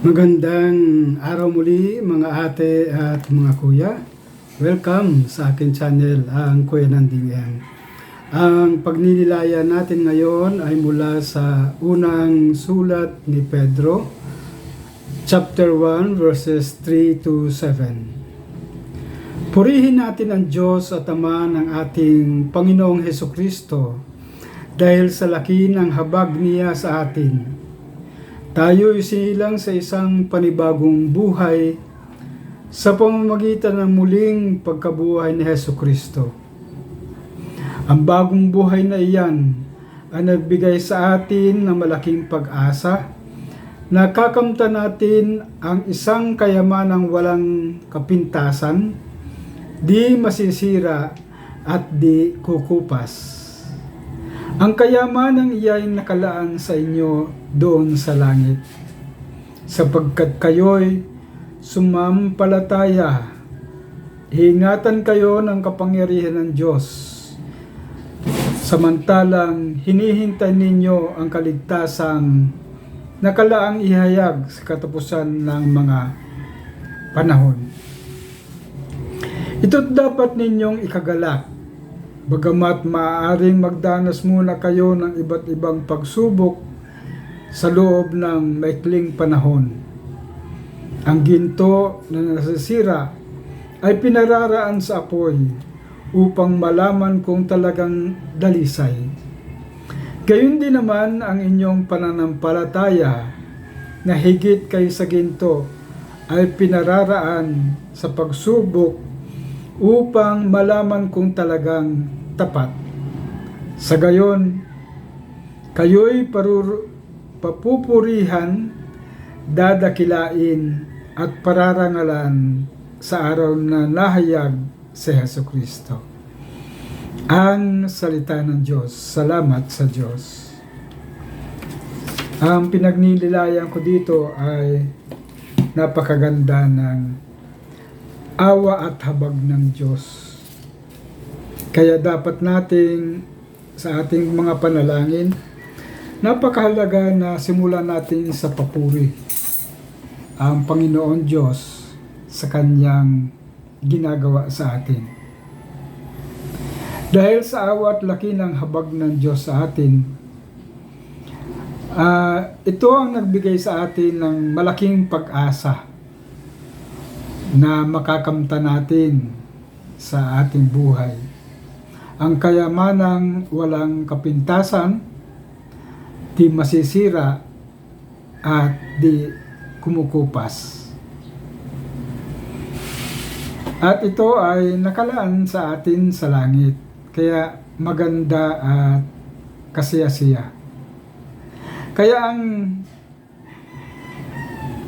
Magandang araw muli mga ate at mga kuya. Welcome sa akin channel, ang Kuya Nandingan. Ang pagninilayan natin ngayon ay mula sa unang sulat ni Pedro, chapter 1 verses 3 to 7. Purihin natin ang Diyos at Ama ng ating Panginoong Heso Kristo dahil sa laki ng habag niya sa atin tayo isinilang sa isang panibagong buhay sa pamamagitan ng muling pagkabuhay ni Heso Kristo. Ang bagong buhay na iyan ay nagbigay sa atin ng malaking pag-asa na kakamta natin ang isang kayamanang walang kapintasan, di masisira at di kukupas. Ang kayamanang iyay nakalaan sa inyo doon sa langit, sapagkat kayo'y sumampalataya. Ingatan kayo ng kapangyarihan ng Diyos. Samantalang hinihintay ninyo ang kaligtasang nakalaang ihayag sa katapusan ng mga panahon. Ito't dapat ninyong ikagalak Bagamat maaaring magdanas muna kayo ng iba't ibang pagsubok sa loob ng maikling panahon. Ang ginto na nasisira ay pinararaan sa apoy upang malaman kung talagang dalisay. Gayun din naman ang inyong pananampalataya na higit kay sa ginto ay pinararaan sa pagsubok upang malaman kung talagang tapat. Sa gayon, kayo'y parur, papupurihan, dadakilain at pararangalan sa araw na nahayag si Heso Kristo. Ang salita ng Diyos. Salamat sa Diyos. Ang pinagnililayan ko dito ay napakaganda ng awa at habag ng Diyos kaya dapat nating sa ating mga panalangin, napakahalaga na simulan natin sa papuri ang Panginoon Diyos sa kanyang ginagawa sa atin. Dahil sa awa at laki ng habag ng Diyos sa atin, uh, ito ang nagbigay sa atin ng malaking pag-asa na makakamta natin sa ating buhay ang kayamanang walang kapintasan, di masisira at di kumukupas. At ito ay nakalaan sa atin sa langit, kaya maganda at kasiyasiya. Kaya ang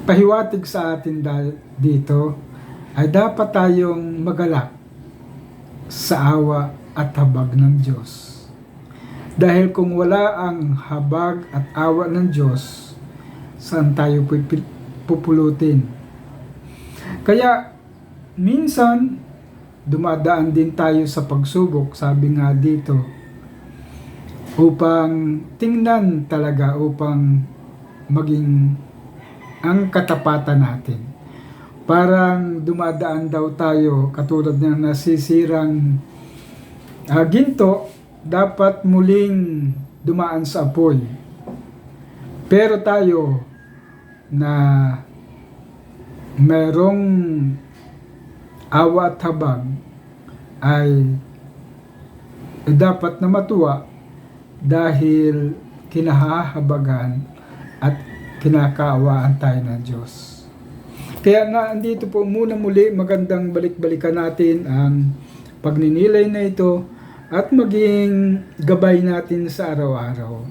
pahiwatig sa atin dito ay dapat tayong magalak sa awa at habag ng Diyos. Dahil kung wala ang habag at awa ng Diyos, saan tayo pupulutin? Kaya minsan dumadaan din tayo sa pagsubok, sabi nga dito, upang tingnan talaga, upang maging ang katapatan natin. Parang dumadaan daw tayo katulad ng nasisirang uh, ginto dapat muling dumaan sa apoy. Pero tayo na merong awa at habag ay dapat na matuwa dahil kinahahabagan at kinakaawaan tayo ng Diyos. Kaya na andito po muna muli magandang balik-balikan natin ang pagninilay na ito at maging gabay natin sa araw-araw.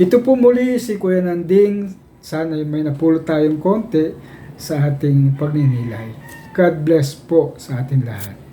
Ito po muli si Kuya Nanding. Sana may napulot tayong konti sa ating pagninilay. God bless po sa ating lahat.